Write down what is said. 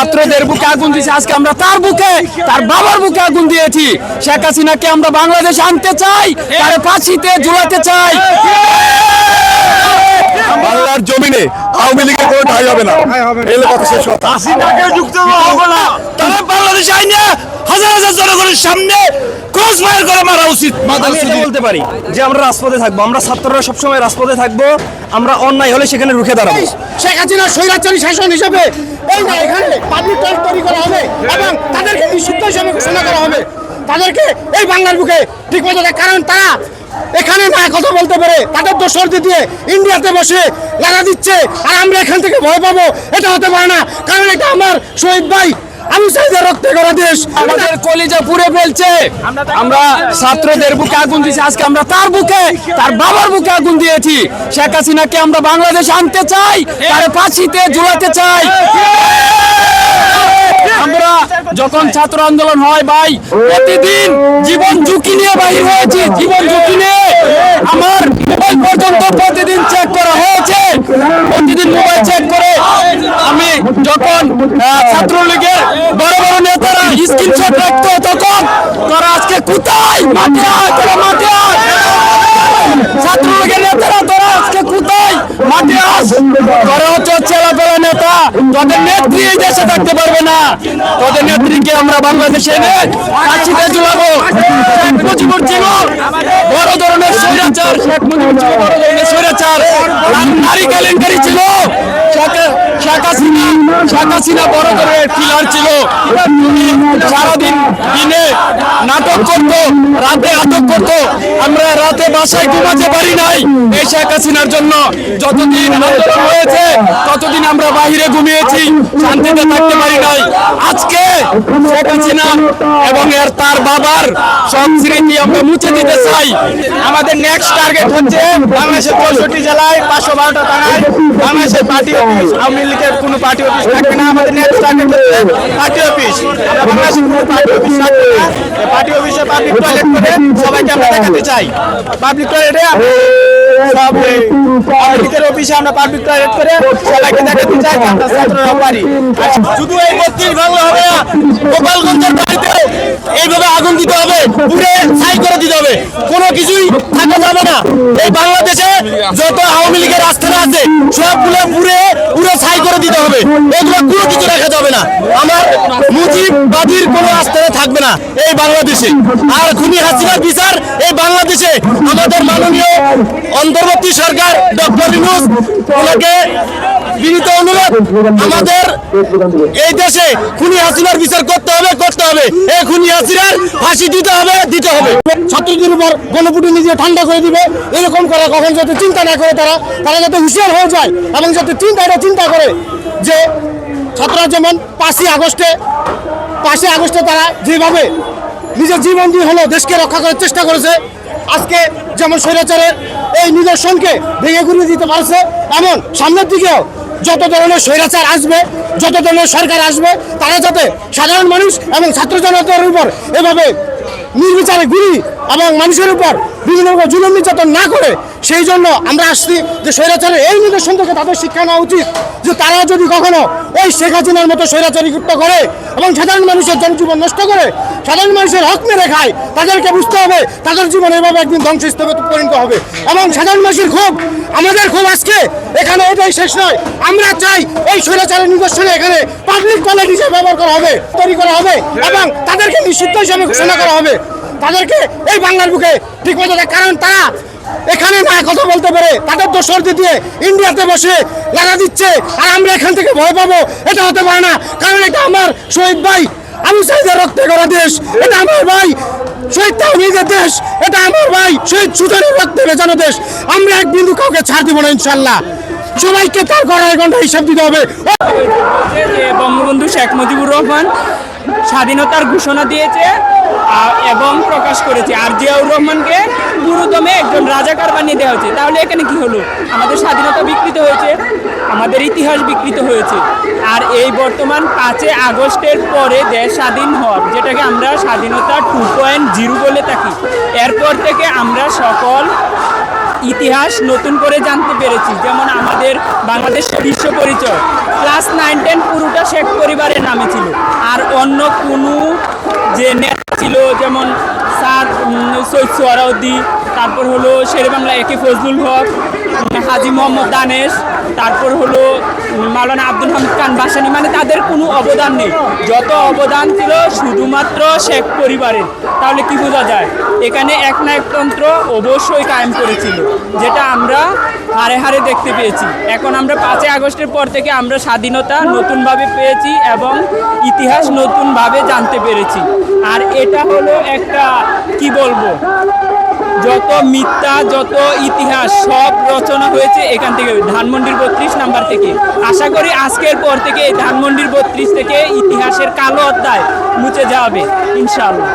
ছাত্রদের বুকে আগুন দিয়েছি। আজকে আমরা তার বুকে, তার বাবার বুকে আগুন দিয়েছি। শেখ হাসিনাকে আমরা বাংলাদেশ আনতে চাই, তার ফাঁসিতে ঝুলাতে চাই। বাংলার জমিনে আওয়ামী লীগের কোনো ঠাই হবে না। এই হলো কথা শেষ কথা। তারা বাংলাদেশ আইনে হাজার হাজার জনগণের সামনে ক্রস ফায়ার করে মারা উচিত। আমি এটা বলতে পারি যে আমরা রাজপথে থাকব। আমরা ছাত্ররা সবসময় রাজপথে থাকব। আমরা অন্যায় হলে সেখানে রুখে দাঁড়াবো। শেখ হাসিনা স্বৈরাচারী শাসন হিসেবে এই না এখানে পাবলিক টয়লেট তৈরি করা হবে এবং তাদেরকে নিষিদ্ধ হিসেবে ঘোষণা হবে তাদেরকে এই বাংলার বুকে ঠিক মতো কারণ তারা এখানে না কথা বলতে পারে তাদের দোষর দিয়ে ইন্ডিয়াতে বসে লাগা দিচ্ছে আর আমরা এখান থেকে ভয় পাবো এটা হতে পারে না। কারণ এটা আমার শহীদ ভাই আমি সাইদের রক্তে করা দেশ। আমাদের কলিজা পুড়ে ফেলছে। আমরা ছাত্রদের বুকে আগুন দিয়েছি। আজকে আমরা তার বুকে তার বাবার বুকে আগুন দিয়েছি। শেখ হাসিনাকে আমরা বাংলাদেশে আনতে চাই তার ফাঁসিতে ঝুলাতে চাই। যখন ছাত্র আন্দোলন হয় ভাই, প্রতিদিন জীবন ঝুঁকি নিয়ে বাহির হয়েছি, জীবন ঝুঁকি নিয়ে। আমার মোবাইল পর্যন্ত প্রতিদিন চেক করা হয়েছে। প্রতিদিন মোবাইল চেক করে আমি যখন ছাত্রলীগের বড় বড় নেতারা স্ক্রিনশট রাখতো, তখন তোরা আজকে কোথায়? মাঠে আয় মাঠে ছাত্রলীগের নেতারা, তোরা আজকে কোথায়? মাঠে আস। তোরা হচ্ছে নেতা তোদের নেত্রী এই দেশে থাকতে পারবে না। তোদের নেত্রীকে আমরা বাংলাদেশে এনে কাশিতে ঝুলাবো। শেখ মুজিবুর ছিল বড় ধরনের স্বৈরাচার। শেখ মুজিবুর ছিল বড় ধরনের স্বৈরাচার। নারী কেলেঙ্কারি ছিল। ছিল। সারাদিন দিনে নাটক রাতে আমরা রাতে পারি নাই জন্য। যতদিন হয়েছে, ততদিন আমরা বাহিরে ঘুমিয়েছি, শান্তিতে থাকতে পারি নাই। আজকে শেখ হাসিনা এবং এর তার বাবার সব স্মৃতি আমরা মুছে দিতে চাই। আমাদের নেক্সট টার্গেট হচ্ছে বাংলাদেশের চৌষট্টি জেলায় পাঁচশো বারোটা থানায় বাংলাদেশের পার্টি অফিস আওয়ামী লীগের কোনো পার্টি অফিস থাকবে না। আমাদের নেক্সট টার্গেট হচ্ছে পার্টি অফিস আমরা বাংলাদেশের কোনো পার্টি অফিস থাকবে না। পার্টি অফিসে পাবলিক টয়লেট করে সবাইকে আমরা দেখাতে চাই। পাবলিক টয়লেটে সব লীগের অফিসে আমরা পাবলিক টয়লেট করে সবাইকে দেখাতে চাই আমরা ছাত্ররা পারি শুধু এই বত্রিশ বাংলা হবে না গোপালগঞ্জের বাড়িতে এইভাবে আগুন দিতে হবে পুরে ছাই করে দিতে হবে। কোনো কিছুই থাকা যাবে না। এই বাংলাদেশে যত আওয়ামী লীগের আস্থানা আছে সবগুলো পুরে পুরো ছাই করে দিতে হবে। এগুলো কোনো কিছু রাখা যাবে না আমার মুজিববাদীর কোনো আস্থানা থাকবে না এই বাংলাদেশে। আর খুনি হাসিনার বিচার এই বাংলাদেশে আমাদের মাননীয় অন্তর্বর্তী সরকার ডক্টর ইউনুস ওনাকে বিনীত অনুরোধ, আমাদের এই দেশে খুনি হাসিনার বিচার করতে হবে করতে হবে। এই খুনি হাসিনার ফাঁসি দিতে হবে দিতে হবে। ছাত্রদের উপর গণপুটি নিজে ঠান্ডা করে দিবে। এরকম করা কখন যাতে চিন্তা না করে তারা তারা যাতে হুঁশিয়ার হয়ে যায় এবং যাতে চিন্তা, এটা চিন্তা করে যে ছাত্ররা যেমন পাঁচই আগস্টে পাঁচই আগস্টে তারা যেভাবে নিজের জীবন দিয়ে হলো দেশকে রক্ষা করার চেষ্টা করেছে, আজকে যেমন স্বৈরাচারের এই নিদর্শনকে ভেঙে ঘুরিয়ে দিতে পারছে, এমন সামনের দিকেও যত ধরনের স্বৈরাচার আসবে, যত ধরনের সরকার আসবে, তারা যাতে সাধারণ মানুষ এবং ছাত্র জনতার উপর এভাবে নির্বিচারে গুলি এবং মানুষের উপর বিভিন্ন রকম জুলুম নির্যাতন না করে, সেই জন্য আমরা আসছি যে স্বৈরাচারের এই নিদর্শন থেকে তাদের শিক্ষা নেওয়া উচিত যে তারা যদি কখনো ওই শেখ হাসিনার মতো স্বৈরাচারী কৃত্য করে এবং সাধারণ মানুষের জনজীবন নষ্ট করে, সাধারণ মানুষের হক মেরে খায়, তাদেরকে বুঝতে হবে তাদের জীবন এভাবে একদিন ধ্বংসস্তূপে পরিণত হবে। এবং সাধারণ মানুষের ক্ষোভ, আমাদের ক্ষোভ আজকে এখানে এটাই শেষ নয়। আমরা চাই এই স্বৈরাচারের নিদর্শনে এখানে পাবলিক কলেজ হিসেবে ব্যবহার করা হবে, তৈরি করা হবে এবং তাদেরকে নিষিদ্ধ হিসেবে ঘোষণা করা হবে। তাদেরকে এই বাংলার বুকে ঠিক মতো কারণ তারা এখানে না কথা বলতে পারে, তাদের দোষর দিয়ে ইন্ডিয়াতে বসে লাগা দিচ্ছে, আর আমরা এখান থেকে ভয় পাবো, এটা হতে পারে না। কারণ এটা আমার শহীদ ভাই আমি সাইদের রক্তে করা দেশ, এটা আমার ভাই শহীদ তাহমিদের দেশ, এটা আমার ভাই শহীদ সুদানের রক্তে বেজানো দেশ। আমরা এক বিন্দু কাউকে ছাড় দিব না ইনশাল্লাহ সবাইকে তার গড়াই ঘণ্টা হিসাব দিতে হবে। বঙ্গবন্ধু শেখ মুজিবুর রহমান স্বাধীনতার ঘোষণা দিয়েছে এবং প্রকাশ করেছে। আর জিয়াউর রহমানকে পুরোদমে একজন রাজাকার বানিয়ে দেওয়া হয়েছে। তাহলে এখানে কি হলো? আমাদের স্বাধীনতা বিকৃত হয়েছে, আমাদের ইতিহাস বিকৃত হয়েছে। আর এই বর্তমান পাঁচই আগস্টের পরে দেশ স্বাধীন হওয়ার, যেটাকে আমরা স্বাধীনতা টু পয়েন্ট জিরো বলে থাকি, এরপর থেকে আমরা সকল ইতিহাস নতুন করে জানতে পেরেছি, যেমন আমাদের বাংলাদেশের বিশ্ব পরিচয়। ক্লাস নাইন, টেন পুরোটা শেখ পরিবারের নামে ছিল। আর অন্য কোনো যে নেতা ছিল, যেমন স্যার সৈয়দ সোহরাউদ্দি তারপর হলো শেরে বাংলা একে ফজলুল হক হাজি মোহাম্মদ দানেশ, তারপর হলো মাওলানা আব্দুল হামিদ খান বাসানি মানে তাদের কোনো অবদান নেই। যত অবদান ছিল শুধুমাত্র শেখ পরিবারের। তাহলে কি বোঝা যায়? এখানে এক না একতন্ত্র অবশ্যই কায়েম করেছিল, যেটা আমরা হারে হারে দেখতে পেয়েছি। এখন আমরা পাঁচই আগস্টের পর থেকে আমরা স্বাধীনতা নতুনভাবে পেয়েছি এবং ইতিহাস নতুনভাবে জানতে পেরেছি। আর এটা হলো একটা, কি বলব? যত মিথ্যা, যত ইতিহাস সব রচনা হয়েছে এখান থেকে। ধানমন্ডির বত্রিশ নাম্বার থেকে। আশা করি আজকের পর থেকে এই ধানমন্ডির বত্রিশ থেকে ইতিহাসের কালো অধ্যায় মুছে যাবে ইনশাআল্লাহ।